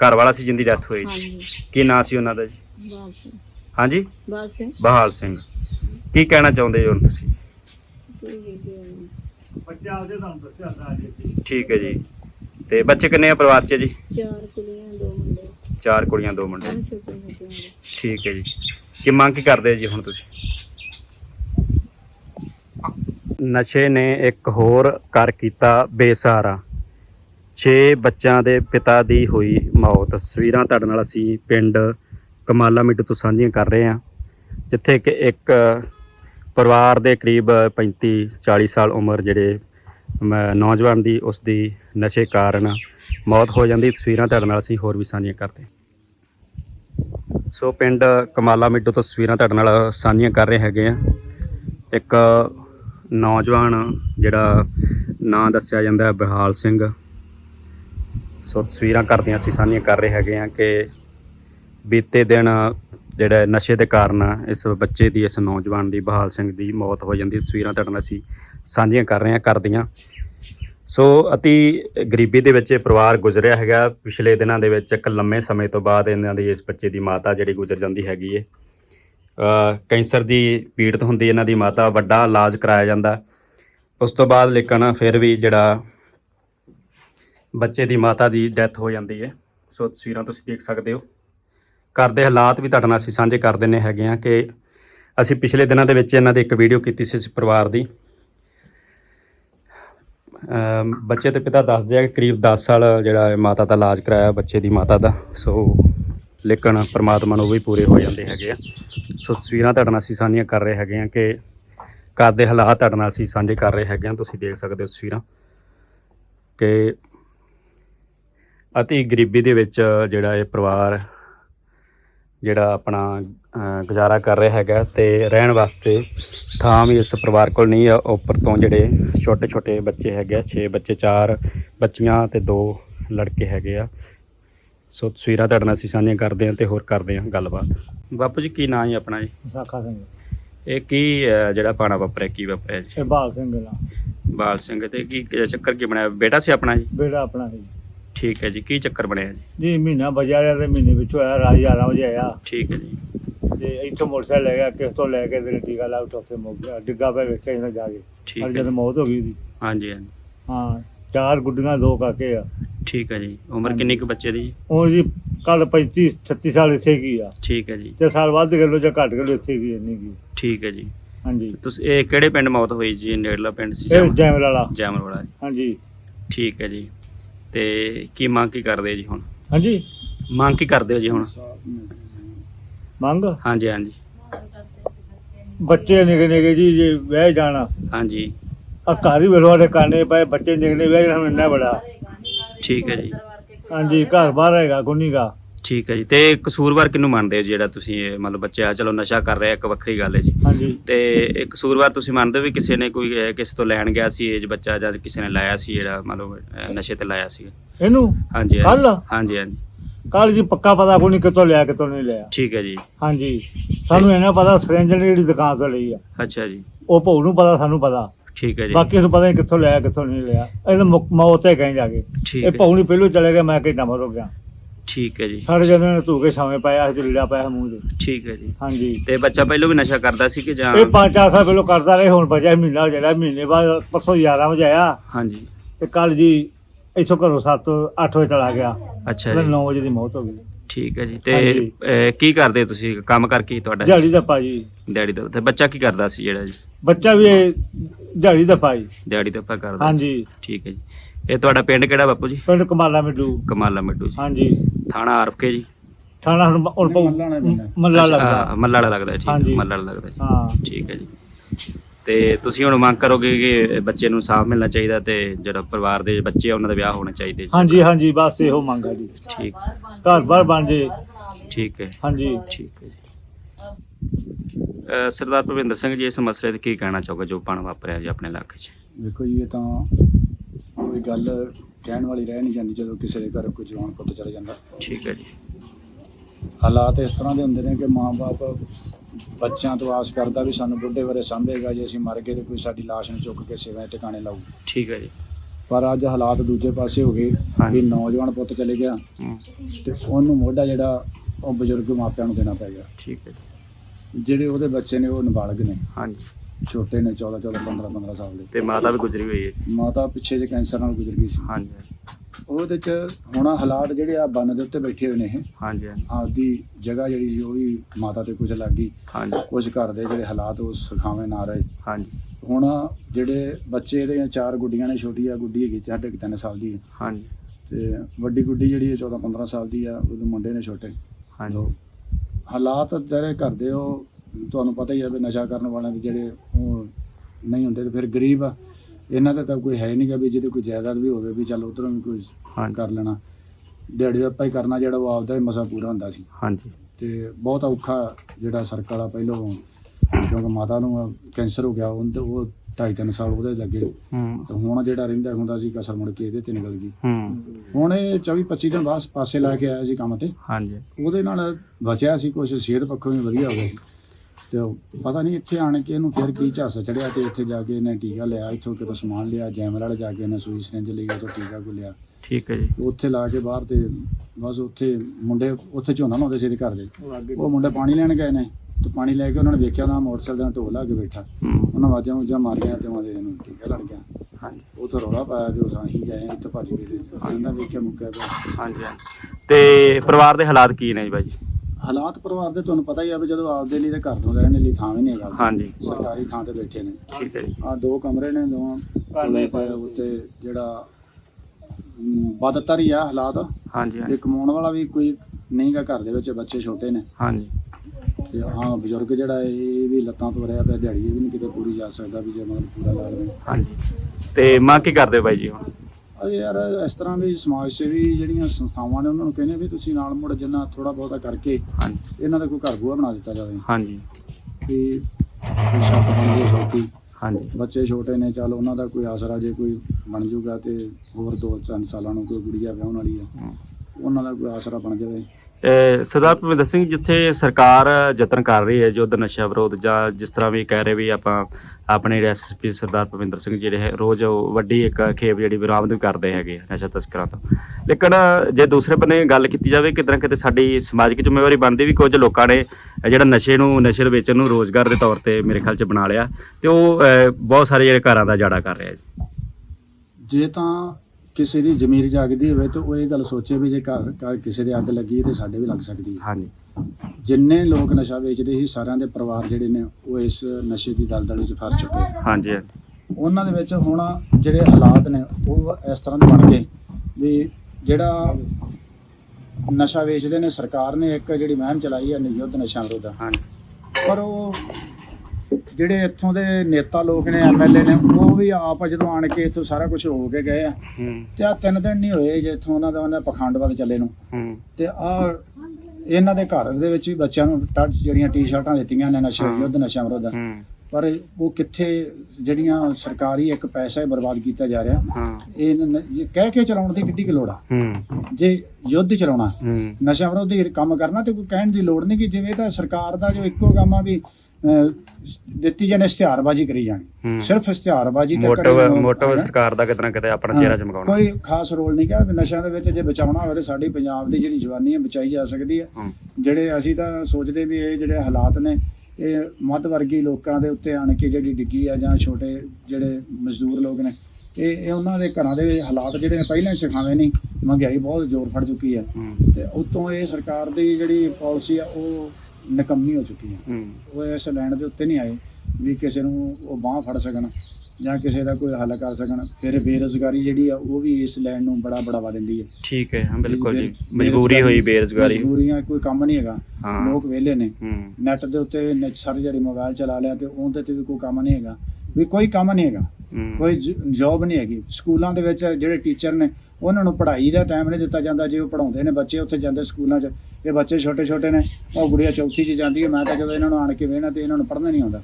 ਘਰ ਵਾਲਾ ਸੀ ਜਿੰਦੀ ਡੈਥ ਹੋਈ ਜੀ। ਹਾਂਜੀ। ਕੀ ਨਾਂ ਸੀ ਉਹਨਾਂ ਦਾ ਜੀ? ਬਾਲ ਸਿੰਘ। ਹਾਂਜੀ? ਬਾਲ ਸਿੰਘ। ਬਹਾਲ ਸਿੰਘ। ਕੀ ਕਹਿਣਾ ਚਾਹੁੰਦੇ ਹੋ ਹੁਣ ਤੁਸੀਂ? ਕੋਈ ਨਹੀਂ। ਠੀਕ ਹੈ ਜੀ। ਤੇ ਬੱਚੇ ਕਿੰਨੇ ਆ ਪਰਿਵਾਰ 'ਚ ਜੀ? ਚਾਰ ਕੁੜੀਆਂ ਦੋ ਮੁੰਡੇ। ਚਾਰ ਕੁੜੀਆਂ ਦੋ ਮੁੰਡੇ। ਹਨ ਛੋਟੇ ਛੋਟੇ ਹੁੰਦੇ ਠੀਕ ਹੈ ਜੀ। ਕੀ ਮੰਗ ਕੀ ਕਰਦੇ ਜੀ ਹੁਣ ਤੁਸੀਂ? ਨਸ਼ੇ ਨੇ ਇੱਕ ਹੋਰ ਕਰ ਕੀਤਾ ਬੇਸਹਾਰਾ। 6 ਬੱਚਿਆਂ ਦੇ ਪਿਤਾ ਦੀ ਹੋਈ ਮੌਤ। ਤਸਵੀਰਾਂ ਤੁਹਾਡੇ ਨਾਲ ਅਸੀਂ ਪਿੰਡ ਕਮਾਲਾ ਮਿੱਟ ਤੋਂ ਸਾਂਝੀਆਂ ਕਰ ਰਹੇ ਹਾਂ, ਜਿੱਥੇ ਕਿ ਇੱਕ ਪਰਿਵਾਰ ਦੇ ਕਰੀਬ 35 40 ਸਾਲ ਉਮਰ ਜਿਹੜੇ ਮ- ਨੌਜਵਾਨ ਦੀ ਉਸ ਦੀ ਨਸ਼ੇ ਕਾਰਨ ਮੌਤ ਹੋ ਜਾਂਦੀ। ਤਸਵੀਰਾਂ ਤੁਹਾਡੇ ਨਾਲ ਅਸੀਂ ਹੋਰ ਵੀ ਸਾਂਝੀਆਂ ਕਰਦੇ ਸੋ ਪਿੰਡ ਕਮਾਲਾ ਮਿੱਟੂ ਤੋਂ ਤਸਵੀਰਾਂ ਤੁਹਾਡੇ ਨਾਲ ਸਾਂਝੀਆਂ ਕਰ ਰਹੇ ਹੈਗੇ ਆ ਇੱਕ ਨੌਜਵਾਨ ਜਿਹੜਾ ਨਾਂ ਦੱਸਿਆ ਜਾਂਦਾ ਬਿਹਾਲ ਸਿੰਘ। ਸੋ ਤਸਵੀਰਾਂ ਕਰਦੇ ਅਸੀਂ ਸਾਂਝੀਆਂ ਕਰ ਰਹੇ ਹੈਗੇ ਆ ਕਿ ਬੀਤੇ ਦਿਨ ਜਿਹੜਾ ਨਸ਼ੇ ਦੇ ਕਾਰਨ ਇਸ ਬੱਚੇ ਦੀ, ਇਸ ਨੌਜਵਾਨ ਦੀ, ਬਹਾਲ ਸਿੰਘ ਦੀ ਮੌਤ ਹੋ ਜਾਂਦੀ ਤਸਵੀਰਾਂ ਤੁਹਾਡੇ ਨਾਲ ਅਸੀਂ ਸਾਂਝੀਆਂ ਕਰ ਰਹੇ ਹਾਂ, ਕਰਦੀਆਂ। ਸੋ ਅਤੀ ਗਰੀਬੀ ਦੇ ਵਿੱਚ ਇਹ ਪਰਿਵਾਰ ਗੁਜ਼ਰਿਆ ਹੈਗਾ। ਪਿਛਲੇ ਦਿਨਾਂ ਦੇ ਵਿੱਚ ਇੱਕ ਲੰਮੇ ਸਮੇਂ ਤੋਂ ਬਾਅਦ ਇਹਨਾਂ ਦੀ ਇਸ ਬੱਚੇ ਦੀ ਮਾਤਾ ਜਿਹੜੀ ਗੁਜ਼ਰ ਜਾਂਦੀ ਹੈਗੀ ਏ। ਕੈਂਸਰ ਦੀ ਪੀੜਤ ਹੁੰਦੀ ਇਹਨਾਂ ਦੀ ਮਾਤਾ, ਵੱਡਾ ਇਲਾਜ ਕਰਾਇਆ ਜਾਂਦਾ। ਉਸ ਤੋਂ ਬਾਅਦ ਲੇਕਿਨ ਫਿਰ ਵੀ ਜਿਹੜਾ ਬੱਚੇ ਦੀ ਮਾਤਾ ਦੀ ਡੈਥ ਹੋ ਜਾਂਦੀ ਹੈ। ਸੋ ਤਸਵੀਰਾਂ ਤੁਸੀਂ ਦੇਖ ਸਕਦੇ ਹੋ। ਘਰ ਦੇ ਹਾਲਾਤ ਵੀ ਤੁਹਾਡੇ ਨਾਲ ਅਸੀਂ ਸਾਂਝੇ ਕਰ ਦਿੰਨੇ ਹੈਗੇ ਆ ਕਿ ਅਸੀਂ ਪਿਛਲੇ ਦਿਨਾਂ ਦੇ ਵਿੱਚ ਇਹਨਾਂ ਦੀ ਇੱਕ ਵੀਡੀਓ ਕੀਤੀ ਸੀ ਇਸ ਪਰਿਵਾਰ ਦੀ। ਬੱਚੇ ਦੇ ਪਿਤਾ ਦੱਸਦੇ ਆ ਕਿ ਕਰੀਬ 10 ਸਾਲ ਜਿਹੜਾ ਮਾਤਾ ਦਾ ਇਲਾਜ ਕਰਾਇਆ ਬੱਚੇ ਦੀ ਮਾਤਾ ਦਾ। ਸੋ ਲੇਕਿਨ ਪਰਮਾਤਮਾ ਨੂੰ ਉਹ ਵੀ ਪੂਰੇ ਹੋ ਜਾਂਦੇ ਹੈਗੇ ਆ। ਸੋ ਤਸਵੀਰਾਂ ਤੁਹਾਡੇ ਨਾਲ ਅਸੀਂ ਸਾਂਝੀਆਂ ਕਰ ਰਹੇ ਹੈਗੇ ਆ ਕਿ ਘਰ ਦੇ ਹਾਲਾਤ ਤੁਹਾਡੇ ਨਾਲ ਅਸੀਂ ਸਾਂਝੇ ਕਰ ਰਹੇ ਹੈਗੇ ਆ ਤੁਸੀਂ ਦੇਖ ਸਕਦੇ ਹੋ ਤਸਵੀਰਾਂ ਕਿ ਅਤੀ ਗਰੀਬੀ ਦੇ ਵਿੱਚ ਜਿਹੜਾ ਇਹ ਪਰਿਵਾਰ ਜਿਹੜਾ ਆਪਣਾ ਗੁਜ਼ਾਰਾ ਕਰ ਰਿਹਾ ਹੈਗਾ ਤੇ ਰਹਿਣ ਵਾਸਤੇ ਥਾਂ ਵੀ ਇਸ ਪਰਿਵਾਰ ਕੋਲ ਨਹੀਂ ਆ ਉੱਪਰ ਤੋਂ ਜਿਹੜੇ ਛੋਟੇ ਛੋਟੇ ਬੱਚੇ ਹੈਗੇ ਆ 6 ਬੱਚੇ 4 ਬੱਚੀਆਂ ਤੇ 2 ਲੜਕੇ ਹੈਗੇ ਆ। ਸੋ ਤਸਵੀਰਾਂ ਤੁਹਾਡੇ ਨਾਲ ਅਸੀਂ ਸਾਂਝੀਆਂ ਕਰਦੇ ਹਾਂ ਤੇ ਹੋਰ ਕਰਦੇ ਹਾਂ ਗੱਲਬਾਤ। ਬਾਪੂ ਜੀ ਕੀ ਨਾਂ ਹੈ ਆਪਣਾ ਜੀ? ਸਾਖਾ ਸਿੰਘ। ਇਹ ਕੀ ਜਿਹੜਾ ਪਾਣਾ ਵਾਪਰਿਆ ਕੀ ਵਾਪਰਿਆ ਜੀ? ਬਾਲ ਸਿੰਘ ਦਾ। ਬਾਲ ਸਿੰਘ ਤੇ ਕੀ ਚੱਕਰ ਕੀ ਬਣਿਆ? ਬੇਟਾ ਸੀ ਆਪਣਾ ਜੀ? ਬੇੜਾ ਆਪਣਾ ਸੀ। ਠੀਕ ਹੈ ਜੀ ਕੀ ਚੱਕਰ ਬਣਿਆ ਜੀ? ਜੀ ਮਹੀਨਾ ਬਜਾ ਰਿਹਾ ਤੇ ਮਹੀਨੇ ਵਿੱਚੋਂ ਆਇਆ ਰਾਜ 11 ਵਜੇ ਆਇਆ। ਠੀਕ ਹੈ ਜੀ। ਤੇ ਇੱਥੋਂ ਮੋਟਰਸਾਈਕਲ ਲੈ ਗਿਆ ਕਿਸ ਤੋਂ ਲੈ ਕੇ ਤੇ ਟੀਕਾ ਲਾ ਉੱਥੇ ਮੁੱਕ ਗਿਆ ਡਿੱਗਾ ਪਿਆ ਵੇਖਿਆ ਇਹਨਾਂ ਜਾ ਕੇ। ਠੀਕ ਪਰ ਜਦ। ਮੌਤ ਹੋ ਗਈ ਸੀ। ਹਾਂਜੀ ਹਾਂਜੀ। ਹਾਂ ਚਾਰ ਗੁੱਡੀਆਂ ਦੋ ਕਾਕੇ ਆ। ਠੀਕ ਹੈ ਜੀ। ਉਮਰ। ਕਿੰਨੀ ਕੁ ਬੱਚੇ ਦੀ? ਜੀ? ਉਹ ਜੀ ਕੱਲ 35 36 ਸਾਲ ਇੱਥੇ ਕੀ ਆ। ਠੀਕ ਹੈ ਜੀ। ਤੇ ਸਾਲ ਵੱਧ ਗਏ ਲੋ ਜਾਂ ਘੱਟ ਗਏ ਇੱਥੇ ਕੀ ਇੰਨੀ ਕੀ ਠੀਕ ਹੈ ਜੀ। ਹਾਂਜੀ। ਤੁਸੀਂ ਇਹ ਕਿਹੜੇ ਪਿੰਡ ਮੌਤ ਹੋਈ ਜੀ? ਨੇੜਲਾ ਪਿੰਡ ਸੀ ਇਹ ਜੈਮਲ ਵਾਲਾ। ਜੈਮਲ ਵਾਲਾ ਜੀ। ਹਾਂਜੀ। ਠੀਕ ਹੈ ਜੀ। ਤੇ ਕੀ ਮੰਗ ਕੀ ਕਰਦੇ ਜੀ ਹੁਣ? ਹਾਂਜੀ। ਮੰਗ ਕੀ ਕਰਦੇ ਹੋ ਜੀ ਹੁਣ? ਮੰਗ? ਹਾਂਜੀ ਹਾਂਜੀ। ਬੱਚੇ ਨਿਕੇ ਨਿਕੇ ਜੀ ਜੇ ਵਹਿ ਜਾਣਾ। ਹਾਂਜੀ। ਆ ਘਰ ਹੀ ਸਾਡੇ ਕਾਨੇ ਪਏ ਬੱਚੇ ਨਿਕਲੇ ਵਹਿ ਜਾਣਾ ਇੰਨਾ ਬੜਾ। ਠੀਕ ਹੈ ਜੀ। ਹਾਂਜੀ ਘਰ ਬਾਹਰ ਹੈਗਾ ਕੋਨੀਗਾ ਠੀਕ ਹੈ ਜੀ। ਤੇ ਕਸੂਰਵਾਰ ਕਿਹਨੂੰ ਮੰਨਦੇ ਹੋ ਜਿਹੜਾ ਤੁਸੀਂ ਇਹ ਮਤਲਬ ਬੱਚਾ ਚਲੋ ਨਸ਼ਾ ਕਰ ਰਿਹਾ ਇੱਕ ਵੱਖਰੀ ਗੱਲ ਹੈ ਜੀ। ਹਾਂਜੀ। ਤੇ ਇਹ ਕਸੂਰਵਾਰ ਤੁਸੀਂ ਮੰਨਦੇ ਹੋ ਵੀ ਕਿਸੇ ਨੇ ਕੋਈ ਅਹ, ਕਿਸੇ ਤੋਂ ਲੈਣ ਗਿਆ ਸੀ ਏਜ ਬੱਚਾ ਜਾਂ ਕਿਸੇ ਨੇ ਲਾਇਆ ਸੀ ਜਿਹੜਾ ਮਤਲਬ ਅਹ, ਨਸ਼ੇ ਤੇ ਲਾਇਆ ਸੀ? ਇਹਨੂੰ? ਹਾਂਜੀ ਕੱਲ ਹਾਂਜੀ ਹਾਂਜੀ। ਕੱਲ ਜੀ ਪੱਕਾ ਪਤਾ ਕੋਈ ਨਹੀਂ ਕਿੱਥੋਂ ਲਿਆ ਕਿੱਥੋਂ ਨਹੀਂ ਲਿਆ। ਠੀਕ ਹੈ ਜੀ। ਹਾਂਜੀ। ਸਾਨੂੰ ਇਹਨਾਂ ਪਤਾ ਸਰੰਜ ਨੇ ਜਿਹੜੀ ਦੁਕਾਨ ਤੋਂ ਲਈ ਆ। ਅੱਛਾ ਜੀ। ਉਹ ਭੌ ਨੂੰ ਪਤਾ ਸਾਨੂੰ ਪਤਾ। ਠੀਕ ਹੈ ਜੀ। ਬਾਕੀ ਨੂੰ ਪਤਾ ਨਹੀਂ ਕਿੱਥੋਂ ਲਿਆ ਕਿੱਥੋਂ ਨਹੀਂ ਲਿਆ। ਇਹ ਤਾਂ ਮੁੱਕ- ਮੌਤ ਤੇ ਕਹੀਂ ਜਾ ਕੇ ਠੀਕ ਇਹ ਹੈ ਭੌ ਨਹੀਂ ਪਹਿਲੋਂ ਚਲੇ ਗਿਆ ਮੈਂ ਕਿੰਨਾ ਮਰ ਹੋ ਗਿਆ। ਠੀਕ ਹੈ ਜੀ। ਸਾਡੇ ਜਦੋਂ ਨੇ ਧੂ ਕੇ ਛਾਵੇਂ ਪਾਇਆ ਸੀ ਲੀੜਾ ਪਾਇਆ ਮੂੰਹ ਤੇ ਠੀਕ ਹੈ ਜੀ। ਹਾਂਜੀ। ਤੇ ਬੱਚਾ ਪਹਿਲਾਂ ਵੀ ਨਸ਼ਾ ਕਰਦਾ ਸੀ ਕਿ ਜਾਂ ਇਹ ਪੰਜ ਚਾਰ ਸਾਲ ਪਹਿਲੋਂ ਕਰਦਾ ਰਹੇ ਹੁਣ ਬਚਿਆ ਮਹੀਨਾ ਹੋ ਜਿਹੜਾ ਮਹੀਨੇ ਬਾਅਦ ਪਰਸੋਂ 11 ਵਜੇ ਆਇਆ। ਹਾਂਜੀ। ਤੇ ਕੱਲ ਜੀ ਇੱਥੋਂ ਘਰੋਂ 7 8 ਵਜੇ ਚਲਾ ਗਿਆ। ਅੱਛਾ ਜੀ। 9 ਵਜੇ ਦੀ ਮੌਤ ਹੋ ਗਈ। ਠੀਕ ਹੈ ਜੀ। ਤੇ ਹਾਂਜੀ। ਅਹ, ਕੀ ਕਰਦੇ ਤੁਸੀਂ? ਕੰਮ ਕਰ ਕੀ ਤੁਹਾਡਾ? ਦਿਹਾੜੀ ਦਾ ਪਾਜੀ ਡੈਡੀ ਦਾ। ਤੇ ਬੱਚਾ ਕੀ ਕਰਦਾ ਸੀ ਜਿਹੜਾ ਜੀ? ਬੱਚਾ ਵੀ ਇਹ ਦਿਹਾੜੀ ਦਾ ਪਾਈ ਡੈਡੀ ਦਾ ਪਾ ਕਰਦਾ। ਹਾਂਜੀ। ਠੀਕ ਹੈ ਜੀ। ਇਹ ਤੁਹਾਡਾ ਪਿੰਡ ਕਿਹੜਾ ਬਾਪੂ ਜੀ? ਪਿੰਡ ਕਮਾਲਾ ਮਿੱਡੂ ਕਮਾਲਾ ਮਿੱਟੂ ਜੀ। ਹਾਂਜੀ। ਥਾਣਾ ਆਰਫਕੇ ਜੀ। ਥਾਣਾ ਹੁਣ ਹੁਣ ਮੱਲਾ ਲੱਗਦਾ। ਮੱਲਾ ਵਾਲਾ ਲੱਗਦਾ ਠੀਕ ਹੈ। ਮੱਲਾ ਵਾਲਾ ਲੱਗਦਾ ਜੀ। ਹਾਂ। ਠੀਕ ਹੈ ਜੀ। ਤੇ ਤੁਸੀਂ ਹੁਣ ਮੰਗ ਕਰੋਗੇ ਕਿ ਬੱਚੇ ਨੂੰ ਸਾਫ਼ ਮਿਲਣਾ ਚਾਹੀਦਾ ਤੇ ਜਿਹੜਾ ਪਰਿਵਾਰ ਦੇ ਬੱਚੇ ਆ ਉਹਨਾਂ ਦਾ ਵਿਆਹ ਹੋਣਾ ਚਾਹੀਦਾ ਜੀ। ਹਾਂਜੀ ਹਾਂਜੀ ਬਸ ਇਹੋ ਮੰਗ ਆ ਜੀ। ਠੀਕ। ਘਰ ਬਾਰ ਬਣ ਜੇ। ਠੀਕ ਹੈ। ਹਾਂਜੀ। ਠੀਕ ਹੈ ਸਰਦਾਰ ਭਵਿੰਦਰ ਸਿੰਘ ਜੀ ਇਸ ਮਸਲੇ ਤੇ ਕੀ ਕਹਿਣਾ ਚਾਹੋਗੇ ਜੋ ਪਣ ਵਾਪਰਿਆ ਜੀ ਆਪਣੇ ਇਲਾਕੇ 'ਚ? ਦੇਖੋ ਜੀ ਇਹ ਤਾਂ ਕੋਈ ਗੱਲ ਕਹਿਣ ਵਾਲੀ ਰਹਿ ਨਹੀਂ ਜਾਂਦੀ ਜਦੋਂ ਕਿਸੇ ਦੇ ਘਰ ਕੋਈ ਜਵਾਨ ਪੁੱਤ ਚਲਾ ਜਾਂਦਾ। ਠੀਕ ਹੈ ਜੀ। ਹਾਲਾਤ ਇਸ ਤਰ੍ਹਾਂ ਦੇ ਹੁੰਦੇ ਨੇ ਕਿ ਮਾਂ-ਬਾਪ ਬੱਚਿਆਂ ਤੋਂ ਆਸ ਕਰਦਾ ਵੀ ਸਾਨੂੰ ਬੁੱਢੇ ਬਾਰੇ ਸਾਂਭੇਗਾ ਜੇ ਅਸੀਂ ਮਰ ਗਏ ਤੇ ਕੋਈ ਸਾਡੀ ਲਾਸ਼ ਨੂੰ ਚੁੱਕ ਕੇ ਸੇਵਾ ਟਿਕਾਣੇ ਲਾਊ। ਠੀਕ ਹੈ ਜੀ। ਪਰ ਅੱਜ ਹਾਲਾਤ ਦੂਜੇ ਪਾਸੇ ਹੋ ਗਏ। ਵੀ ਨੌਜਵਾਨ ਪੁੱਤ ਚਲੇ ਗਿਆ ਤੇ ਉਹਨੂੰ ਮੋਢਾ ਜਿਹੜਾ ਉਹ ਬਜ਼ੁਰਗ ਮਾਪਿਆਂ ਨੂੰ ਦੇਣਾ ਪੈ ਗਿਆ। ਠੀਕ ਹੈ ਜਿਹੜੇ ਉਹਦੇ ਬੱਚੇ ਨੇ ਉਹ ਨਾਬਾਲਗ ਨੇ। ਹਾਂਜੀ। ਛੋਟੇ ਨੇ 14 14 15 15 ਸਾਲ ਦੇ। ਤੇ ਮਾਤਾ ਵੀ ਗੁਜ਼ਰੀ ਹੋਈ ਹੈ? ਮਾਤਾ ਪਿੱਛੇ ਜੇ ਕੈਂਸਰ ਨਾਲ ਗੁਜ਼ਰ ਗਈ ਸੀ। ਹਾਂਜੀ। ਉਹਦੇ ਚ ਹੁਣ ਹਾਲਾਤ ਜਿਹੜੇ ਆ ਬੰਨ ਦੇ ਉੱਤੇ ਬੈਠੇ ਹੋਏ ਨੇ ਇਹ। ਹਾਂਜੀ ਹਾਂਜੀ। ਆਪਦੀ ਜਗ੍ਹਾ ਜਿਹੜੀ ਸੀ ਉਹ ਵੀ ਮਾਤਾ ਤੇ ਕੁਝ ਲੱਗ ਗਈ। ਹਾਂਜੀ। ਕੁਝ ਘਰ ਦੇ ਜਿਹੜੇ ਹਾਲਾਤ ਉਹ ਸੁਖਾਵੇਂ ਨਾ ਰਹੇ। ਹਾਂਜੀ। ਹੁਣ ਜਿਹੜੇ ਬੱਚੇ ਇਹਦੇ ਚਾਰ ਗੁੱਡੀਆਂ ਨੇ ਛੋਟੀ ਆ ਗੁੱਡੀ ਹੈਗੀ ਸਾਢੇ ਕੁ ਤਿੰਨ ਸਾਲ ਦੀ। ਹੈ ਹਾਂਜੀ। ਤੇ ਵੱਡੀ ਗੁੱਡੀ ਜਿਹੜੀ ਹੈ 14 15 ਸਾਲ ਦੀ ਆ ਉਹਦੇ ਮੁੰਡੇ ਨੇ ਛੋਟੇ। ਹਾਂਜੀ। ਹਾਲਾਤ ਜਿਹੜੇ ਘਰ ਦੇ ਉਹ ਤੁਹਾਨੂੰ ਪਤਾ ਹੀ ਹੈ ਵੀ ਨਸ਼ਾ ਕਰਨ ਵਾਲਿਆਂ ਦੇ ਜਿਹੜੇ ਉਹ ਨਹੀਂ ਹੁੰਦੇ ਤੇ ਫਿਰ ਗਰੀਬ ਆ। ਇਹਨਾਂ ਦਾ ਤਾਂ ਕੋਈ ਹੈ ਨਹੀਂਗਾ ਵੀ ਜਿਹਦੇ ਕੋਈ ਜਾਇਦਾਦ ਵੀ ਹੋਵੇ ਵੀ ਚੱਲ ਉਧਰੋਂ ਵੀ ਹਾਂਜੀ। ਕਰ ਲੈਣਾ। ਦਿਹਾੜੀ ਦਾ ਹੀ ਕਰਨਾ ਜਿਹੜਾ ਉਹ ਆਪਦਾ ਹੀ ਮਸਾ ਪੂਰਾ ਹੁੰਦਾ ਸੀ। ਹਾਂਜੀ। ਤੇ ਬਹੁਤ ਔਖਾ ਜਿਹੜਾ ਸਰਕ ਵਾਲਾ ਪਹਿਲੋਂ ਕਿਉਂਕਿ ਮਾਤਾ ਨੂੰ ਕੈਂਸਰ ਹੋ ਗਿਆ ਉਹਨ ਤੇ ਉਹ ਢਾਈ ਤਿੰਨ ਸਾਲ ਉਹਦੇ ਲੱਗੇ। ਹੂੰ। ਤੇ ਹੁਣ ਜਿਹੜਾ ਰਹਿੰਦਾ ਹੁੰਦਾ ਸੀ ਕਸਰ ਮੁੜ ਕੇ ਇਹਦੇ ਤੇ ਨਿਕਲ ਗਈ। ਹੂੰ। ਹੁਣ ਇਹ 24 25 ਦਿਨ ਬਾਅਦ ਪਾਸੇ ਲਾ ਕੇ ਆਇਆ ਸੀ ਕੰਮ ਤੇ। ਹਾਂਜੀ। ਉਹਦੇ ਨਾਲ ਬਚਿਆ ਸੀ ਕੁਛ ਸਿਹਤ ਪੱਖੋਂ ਵੀ ਵਧੀਆ ਹੋ ਗਿਆ ਸੀ। ਤੇ ਉਹ ਪਤਾ ਨਹੀਂ ਇੱਥੇ ਆਣ ਕੇ ਇਹਨੂੰ ਫਿਰ ਕੀ ਝਾਸਾ ਚੜਿਆ ਤੇ ਇੱਥੇ ਜਾ ਕੇ ਇਹਨੇ ਟੀਕਾ ਲਿਆ ਇੱਥੋਂ ਕਿਤੋਂ ਸਮਾਨ ਲਿਆ ਜੈਮਲ ਵਾਲੇ ਜਾ ਕੇ ਇਹਨੇ ਸੂਈ ਸਿਰੰਜ ਲਈ ਉਹ ਟੀਕਾ ਕੋ ਲਿਆ। ਠੀਕ ਹੈ ਜੀ। ਉੱਥੇ ਲਾ ਕੇ ਬਾਹਰ ਤੇ ਬਸ ਉੱਥੇ ਮੁੰਡੇ ਉੱਥੇ ਝੋਨਾ ਲਾਉਂਦੇ ਸੀ ਇਹਦੇ ਘਰ ਦੇ। ਉਹ ਮੁੰਡੇ ਪਾਣੀ ਲੈਣ ਗਏ ਨੇ ਤੇ ਪਾਣੀ ਲੈ ਕੇ ਉਹਨਾਂ ਨੇ ਵੇਖਿਆ ਨਾ ਮੋਟਰਸਾਈਕਲ ਦਾ ਢੋਲ ਲਾ ਕੇ ਬੈਠਾ। ਉਹਨਾਂ ਵਾਜਾਂ ਉਜਾਂ ਮਾਰੀਆਂ ਤੇ ਉਹਦੇ ਇਹਨੂੰ ਟੀਕਾ ਲੜ ਗਿਆ। ਹਾਂਜੀ। ਉੱਥੇ ਰੌਲਾ ਪਾਇਆ ਤੇ ਉਹ ਸਾਹੀ ਗਏ ਇੱਥੇ ਭੱਜ ਗਏ। ਤੇ ਕਹਿੰਦਾ ਵੇਖਿਆ ਮੁੱਕਿਆ ਹਾਂਜੀ। ਤੇ ਪਰਿਵਾਰ ਦੇ ਹਾਲਾਤ ਕੀ ਨੇ ਜੀ ਜੀ? ਹਾਲਾਤ ਪਰਿਵਾਰ ਦੇ ਤੁਹਾਨੂੰ ਪਤਾ ਹੀ ਆ ਵੀ ਜਦੋਂ ਆਪਦੇ ਲਈ ਤੇ ਘਰ ਤੋਂ ਰਹਿਣ ਲਈ ਥਾਂ ਵੀ ਨਹੀਂ ਹੈਗਾ। ਹਾਂਜੀ। ਸਰਕਾਰੀ ਥਾਂ ਤੇ ਬੈਠੇ ਨੇ। ਠੀਕ ਹੈ ਜੀ। ਆ ਦੋ ਕਮਰੇ ਨੇ ਦੋਵਾਂ ਕੋਲੇ ਪਏ ਉੱਤੇ ਜਿਹੜਾ ਮ, ਬਦਤਰ ਹੀ ਆ ਹਾਲਾਤ। ਹਾਂਜੀ ਤੇ ਕਮਾਉਣ ਵਾਲਾ ਵੀ ਕੋਈ ਨਹੀਂਗਾ ਘਰ ਦੇ ਵਿੱਚ ਬੱਚੇ ਛੋਟੇ ਨੇ। ਹਾਂਜੀ। ਤੇ ਹਾਂ ਬਜ਼ੁਰਗ ਜਿਹੜਾ ਇਹ ਵੀ ਲੱਤਾਂ ਤੋਂ ਰਿਹਾ ਪਿਆ ਦਿਹਾੜੀ ਇਹ ਵੀ ਨਹੀਂ ਕਿਤੇ ਪੂਰੀ ਜਾ ਸਕਦਾ ਵੀ ਜੇ ਮਤਲਬ ਪੂਰਾ ਲਾ ਲਵੇ। ਹਾਂਜੀ। ਤੇ ਮੰਗ ਕੀ ਕਰਦੇ ਬਾਈ ਜੀ ਹੁਣ? ਅਜੇ ਯਾਰ ਇਸ ਤਰ੍ਹਾਂ ਵੀ ਸਮਾਜ ਸੇਵੀ ਜਿਹੜੀਆਂ ਸੰਸਥਾਵਾਂ ਨੇ ਉਹਨਾਂ ਨੂੰ ਕਹਿੰਦੇ ਵੀ ਤੁਸੀਂ ਨਾਲ ਮੁੜ ਜਿੰਨਾ ਥੋੜਾ ਬਹੁਤਾ ਕਰਕੇ ਹਾਂਜੀ। ਇਹਨਾਂ ਦਾ ਕੋਈ ਘਰ ਬੂਹਾ ਬਣਾ ਦਿੱਤਾ ਜਾਵੇ। ਹਾਂਜੀ। ਕਿ ਕੋਈ ਛੱਤ ਬਣ ਜੇ ਛੋਟੀ। ਹਾਂਜੀ। ਬੱਚੇ ਛੋਟੇ ਨੇ ਚੱਲ ਉਹਨਾਂ ਦਾ ਕੋਈ ਆਸਰਾ ਜੇ ਕੋਈ ਬਣ ਜੂਗਾ ਤੇ ਹੋਰ ਦੋ ਤਿੰਨ ਸਾਲਾਂ ਨੂੰ ਕੋਈ ਗੁੜੀਆ ਵਿਆਹਣ ਵਾਲੀ ਆ। ਉਹਨਾਂ ਦਾ ਕੋਈ ਆਸਰਾ ਬਣ ਜਾਵੇ। ਸਰਦਾਰ ਭਵਿੰਦਰ ਸਿੰਘ ਜਿੱਥੇ ਸਰਕਾਰ ਯਤਨ ਕਰ ਰਹੀ ਹੈ ਯੁੱਧ ਨਸ਼ਾ ਵਿਰੋਧ ਜਾਂ ਜਿਸ ਤਰ੍ਹਾਂ ਵੀ ਕਹਿ ਰਹੇ ਵੀ ਆਪਾਂ ਆਪਣੇ ਐਸਪੀ ਸਰਦਾਰ ਭਵਿੰਦਰ ਸਿੰਘ ਜਿਹੜੇ ਹੈ, ਰੋਜ਼ ਉਹ ਵੱਡੀ ਇੱਕ ਖੇਪ ਜਿਹੜੀ ਬਰਾਮਦ ਵੀ ਕਰਦੇ ਹੈਗੇ ਨਸ਼ਾ ਤਸਕਰਾਂ ਤੋਂ। ਲੇਕਿਨ ਜੇ ਦੂਸਰੇ ਬੰਨੇ ਗੱਲ ਕੀਤੀ ਜਾਵੇ ਕਿਤੇ ਨਾ ਕਿਤੇ ਸਾਡੀ ਸਮਾਜਿਕ ਜ਼ਿੰਮੇਵਾਰੀ ਬਣਦੀ ਵੀ ਕੁਝ ਲੋਕਾਂ ਨੇ ਜਿਹੜਾ ਨਸ਼ੇ ਨੂੰ, ਨਸ਼ੇ ਦੇ ਵੇਚਣ ਨੂੰ ਰੋਜ਼ਗਾਰ ਦੇ ਤੌਰ ਤੇ ਮੇਰੇ ਖਿਆਲ 'ਚ ਬਣਾ ਲਿਆ, ਤੇ ਉਹ ਬਹੁਤ ਸਾਰੇ ਜਿਹੜੇ ਘਰਾਂ ਦਾ ਜਾੜਾ ਕਰ ਰਿਹਾ ਜੀ। ਜੇ ਤਾਂ ਕਿਸੇ ਦੀ ਜ਼ਮੀਰ ਜਾਗਦੀ ਹੋਵੇ ਤਾਂ ਉਹ ਇਹ ਗੱਲ ਸੋਚੇ ਵੀ ਜੇ ਘਰ ਘਰ ਕਿਸੇ ਦੇ ਅੱਗ ਲੱਗੀ ਤੇ ਸਾਡੇ ਵੀ ਲੱਗ ਸਕਦੀ ਹੈ। ਹਾਂਜੀ। ਜਿੰਨੇ ਲੋਕ ਨਸ਼ਾ ਵੇਚਦੇ ਸੀ ਸਾਰਿਆਂ ਦੇ ਪਰਿਵਾਰ ਜਿਹੜੇ ਨੇ ਉਹ ਇਸ ਨਸ਼ੇ ਦੀ ਦਲਦਲ ਵਿੱਚ ਫਸ ਚੁੱਕੇ ਆ ਹਾਂਜੀ ਹਾਂਜੀ, ਉਹਨਾਂ ਦੇ ਵਿੱਚ ਹੁਣ ਜਿਹੜੇ ਹਾਲਾਤ ਨੇ ਉਹ ਇਸ ਤਰ੍ਹਾਂ ਦੇ ਬਣ ਗਏ ਵੀ ਜਿਹੜਾ ਨਸ਼ਾ ਵੇਚਦੇ ਨੇ ਸਰਕਾਰ ਨੇ ਇੱਕ ਜਿਹੜੀ ਮੁਹਿੰਮ ਚਲਾਈ ਹੈ ਨਿਯੁੱਧ ਨਸ਼ਾ ਵਿਰੋਧ। ਹਾਂਜੀ। ਪਰ ਉਹ ਜਿਹੜੇ ਇੱਥੋਂ ਦੇ ਨੇਤਾ ਲੋਕ ਨੇ ਐਮਐਲਏ ਨੇ ਉਹ ਵੀ ਆਪ ਜਦੋਂ ਆਣ ਕੇ ਇੱਥੋਂ ਸਾਰਾ ਕੁਝ ਹੋ ਕੇ ਗਏ ਆ। ਤੇ ਆ ਤਿੰਨ ਦਿਨ ਨਹੀਂ ਹੋਏ ਜੇ ਇੱਥੋਂ ਉਹਨਾਂ ਦਾ ਉਹਨਾਂ ਪਖੰਡ ਵੱਲ ਚੱਲੇ ਨੂੰ। ਤੇ ਆ ਇਹਨਾਂ ਦੇ ਘਰ ਦੇ ਵਿੱਚ ਵੀ ਬੱਚਿਆਂ ਨੂੰ ਟੱਚ ਜਿਹੜੀਆਂ ਟੀ-ਸ਼ਰਟਾਂ ਦਿੱਤੀਆਂ ਨੇ ਨਸ਼ਾ। ਯੁੱਧ ਨਸ਼ਾ ਵਿਰੋਧ। ਪਰ ਉਹ ਕਿੱਥੇ ਜਿਹੜੀਆਂ ਸਰਕਾਰੀ ਇੱਕ ਪੈਸਾ ਹੀ ਬਰਬਾਦ ਕੀਤਾ ਜਾ ਰਿਹਾ ਇਹ ਕਹਿ ਕੇ ਚਲਾਉਣ ਦੀ ਕਿੱਡੀ ਕੁ ਲੋੜ ਆ। ਜੇ ਯੁੱਧ ਚਲਾਉਣਾ ਨਸ਼ਾ ਵਿਰੋਧੀ ਕੰਮ ਕਰਨਾ ਤੇ ਕੋਈ ਕਹਿਣ ਦੀ ਲੋੜ ਨਹੀਂ ਕਿ ਜਿਵੇਂ ਤਾਂ ਸਰਕਾਰ ਦਾ ਜੋ ਇੱਕੋ ਕੰਮ ਆ ਵੀ ਦਿੱਤੀ ਜਾਣੇ ਇਸ਼ਤਿਹਾਰਬਾਜ਼ੀ ਕਰੀ ਜਾਣੀ। ਸਿਰਫ ਇਸ਼ਤਿਹਾਰਬਾਜ਼ੀ ਤੇ ਮੋਟਿਵ ਮੋਟਿਵ। ਸਰਕਾਰ ਦਾ ਕਿਤੇ ਨਾ ਕਿਤੇ ਆਪਣਾ ਚਿਹਰਾ ਚਮਕਾਉਣਾ। ਕੋਈ ਖਾਸ ਰੋਲ ਨਹੀਂ ਕਿਹਾ ਵੀ ਨਸ਼ਿਆਂ ਦੇ ਵਿੱਚ ਜੇ ਬਚਾਉਣਾ ਹੋਵੇ ਤੇ ਸਾਡੀ ਪੰਜਾਬ ਦੀ ਜਿਹੜੀ ਜਵਾਨੀ ਹੈ ਬਚਾਈ ਜਾ ਸਕਦੀ ਹੈ। ਜਿਹੜੇ ਅਸੀਂ ਤਾਂ ਸੋਚਦੇ ਵੀ ਇਹ ਜਿਹੜੇ ਹਾਲਾਤ ਨੇ ਇਹ ਮੱਧ ਵਰਗੀ ਲੋਕਾਂ ਦੇ ਉੱਤੇ ਆਣ ਕੇ ਜਿਹੜੀ ਡਿੱਗੀ ਆ ਜਾਂ ਛੋਟੇ ਜਿਹੜੇ ਮਜ਼ਦੂਰ ਲੋਕ ਨੇ ਇਹ ਇਹ ਉਹਨਾਂ ਦੇ ਘਰਾਂ ਦੇ ਹਾਲਾਤ ਜਿਹੜੇ ਨੇ ਪਹਿਲਾਂ ਹੀ ਸਿਖਾਵੇਂ ਨਹੀਂ ਮਹਿੰਗਾਈ ਬਹੁਤ ਜ਼ੋਰ ਫੜ ਚੁੱਕੀ ਹੂੰ। ਤੇ ਉਤੋਂ ਇਹ ਸਰਕਾਰ ਦੀ ਜਿਹੜੀ ਪਾਲਿਸੀ ਆ ਉਹ ਨਿਕੰਮੀ ਹੋ ਚੁੱਕੀ ਹੈ ਹੂੰ। ਉਹ ਇਸ ਲੈਂਡ ਦੇ ਉੱਤੇ ਨਹੀਂ ਆਏ ਵੀ ਕਿਸੇ ਨੂੰ ਉਹ ਬਾਹ ਫੜ ਸਕਣ ਜਾਂ ਕਿਸੇ ਦਾ ਕੋਈ ਹੱਲ ਕਰ ਸਕਣ। ਫਿਰ ਬੇਰੁਜ਼ਗਾਰੀ ਜਿਹੜੀ ਆ ਉਹ ਵੀ ਇਸ ਲੈਂਡ ਨੂੰ ਬੜਾ ਬੜਾਵਾ ਦਿੰਦੀ ਹੈ ਠੀਕ ਹੈ ਹਾਂ ਬਿਲਕੁਲ ਜੀ। ਮਜਬੂਰੀ ਹੋਈ ਬੇਰੁਜ਼ਗਾਰੀ। ਮਜਬੂਰੀਆਂ ਕੋਈ ਕੰਮ ਨਹੀਂ ਹੈਗਾ। ਲੋਕ ਵਿਹਲੇ ਨੇ। ਨੈਟ ਦੇ ਉੱਤੇ ਸਾਰੀ ਜਿਹੜੀ ਮੋਬਾਈਲ ਚਲਾ ਲਿਆ ਤੇ ਉਹਦੇ ਤੇ ਵੀ ਕੋਈ ਕੰਮ ਨਹੀਂ ਹੈਗਾ। ਵੀ ਕੋਈ ਕੰਮ ਨਹੀਂ ਹੈਗਾ। ਕੋਈ ਜੌਬ ਨਹੀਂ ਹੈਗੀ। ਸਕੂਲਾਂ ਦੇ ਵਿੱਚ ਜਿਹੜੇ ਟੀਚਰ ਨੇ ਉਹਨਾਂ ਨੂੰ ਪੜ੍ਹਾਈ ਦਾ ਟਾਈਮ ਨਹੀਂ ਦਿੱਤਾ ਜਾਂਦਾ। ਜੇ ਉਹ ਪੜਾਉਂਦੇ ਨੇ ਬੱਚੇ ਉੱਥੇ ਜਾਂਦੇ ਸਕੂਲਾਂ 'ਚ। ਇਹ ਬੱਚੇ ਛੋਟੇ ਛੋਟੇ ਨੇ ਉਹ ਗੁੜੀਆ ਚੌਥੀ 'ਚ ਜਾਂਦੀ ਹੈ। ਮੈਂ ਤਾਂ ਜਦੋਂ ਇਹਨਾਂ ਨੂੰ ਆਣ ਕੇ ਵੇਹਣਾ ਤੇ ਇਹਨਾਂ ਨੂੰ ਪੜ੍ਹਨਾ ਨਹੀਂ ਆਉਂਦਾ।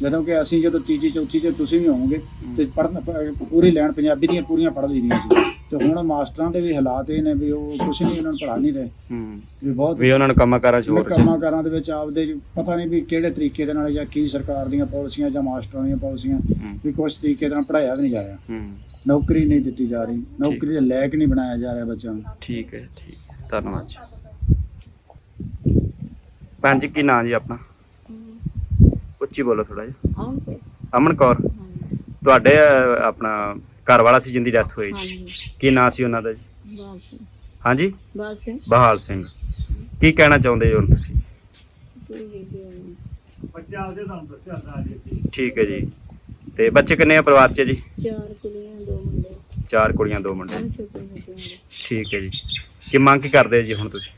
ਜਦੋਂ ਕਿ ਅਸੀਂ ਜਦੋਂ ਤੀਜੀ ਚੌਥੀ 'ਚ ਤੁਸੀਂ ਵੀ ਹੋਵੋਗੇ ਤੇ ਪੜ੍ਹਨ ਪੂਰੀ ਲੈਣ ਪੰਜਾਬੀ ਦੀਆਂ ਪੂਰੀਆਂ ਪੜ੍ਹ ਲਈਆਂ ਸੀ। ਤੇ ਹੁਣ ਮਾਸਟਰਾਂ ਦੇ ਵੀ ਹਾਲਾਤ ਇਹ ਨੇ ਵੀ ਉਹ ਕੁਛ ਨਹੀਂ ਉਹਨਾਂ ਨੂੰ ਪੜ੍ਹਾ ਨਹੀਂ ਰਹੇ। ਹੂੰ। ਵੀ ਬਹੁਤ ਵੀ ਉਹਨਾਂ ਨੂੰ ਕੰਮਾਂ ਕਾਰਾਂ ਚ ਹੋਰ ਕੰਮਾਂ ਕਾਰਾਂ ਦੇ ਵਿੱਚ ਆਪਦੇ ਪਤਾ ਨਹੀਂ ਵੀ ਕਿਹੜੇ ਤਰੀਕੇ ਦੇ ਨਾਲ ਜਾਂ ਕੀ ਸਰਕਾਰ ਦੀਆਂ ਪਾਲਿਸੀਆਂ ਜਾਂ ਮਾਸਟਰਾਂ ਦੀਆਂ ਪਾਲਿਸੀਆਂ ਵੀ ਕੁਛ ਤਰੀਕੇ ਦੇ ਨਾਲ ਪੜ੍ਹਾਇਆ ਵੀ ਨਹੀਂ ਜਾ ਰਿਹਾ। ਹੂੰ। ਨੌਕਰੀ ਨਹੀਂ ਦਿੱਤੀ ਜਾ ਰਹੀ ਨੌਕਰੀ ਦੇ ਲਾਇਕ ਨਹੀਂ ਬਣਾਇਆ ਜਾ ਰਿਹਾ ਬੱਚਿਆਂ ਨੂੰ। ਠੀਕ ਹੈ ਠੀਕ ਹੈ। ਧੰਨਵਾਦ ਜੀ। ਭੈਣ ਜੀ ਕੀ ਨਾਂ ਜੀ ਆਪਣਾ? ਉੱਚੀ ਬੋਲੋ ਥੋੜਾ ਜਿਹਾ। ਤੇ ਅਮਨ ਕੌਰ। ਤੁਹਾਡੇ ਆਪਣਾ ਘਰ ਵਾਲਾ ਸੀ ਜਿੰਦੀ ਡੈਥ ਹੋਈ ਜੀ। ਹਾਂਜੀ। ਕੀ ਨਾਂ ਸੀ ਉਹਨਾਂ ਦਾ ਜੀ? ਹਾਂਜੀ? ਬਹਾਲ ਸਿੰਘ। ਕੀ ਕਹਿਣਾ ਚਾਹੁੰਦੇ ਹੋ ਹੁਣ ਤੁਸੀਂ? ਕੋਈ ਠੀਕ ਹੈ ਜੀ। ਤੇ ਬੱਚੇ ਕਿੰਨੇ ਆ ਪਰਿਵਾਰ 'ਚ ਜੀ? ਚਾਰ ਕੁੜੀਆਂ ਦੋ ਮੁੰਡੇ। ਚਾਰ ਕੁੜੀਆਂ ਦੋ ਮੁੰਡੇ। ਹਨ ਛੋਟੇ ਛੋਟੇ ਹੁੰਦੇ ਠੀਕ ਹੈ ਜੀ। ਕੀ ਮੰਗ ਕੀ ਕਰਦੇ ਜੀ ਹੁਣ ਤੁਸੀਂ?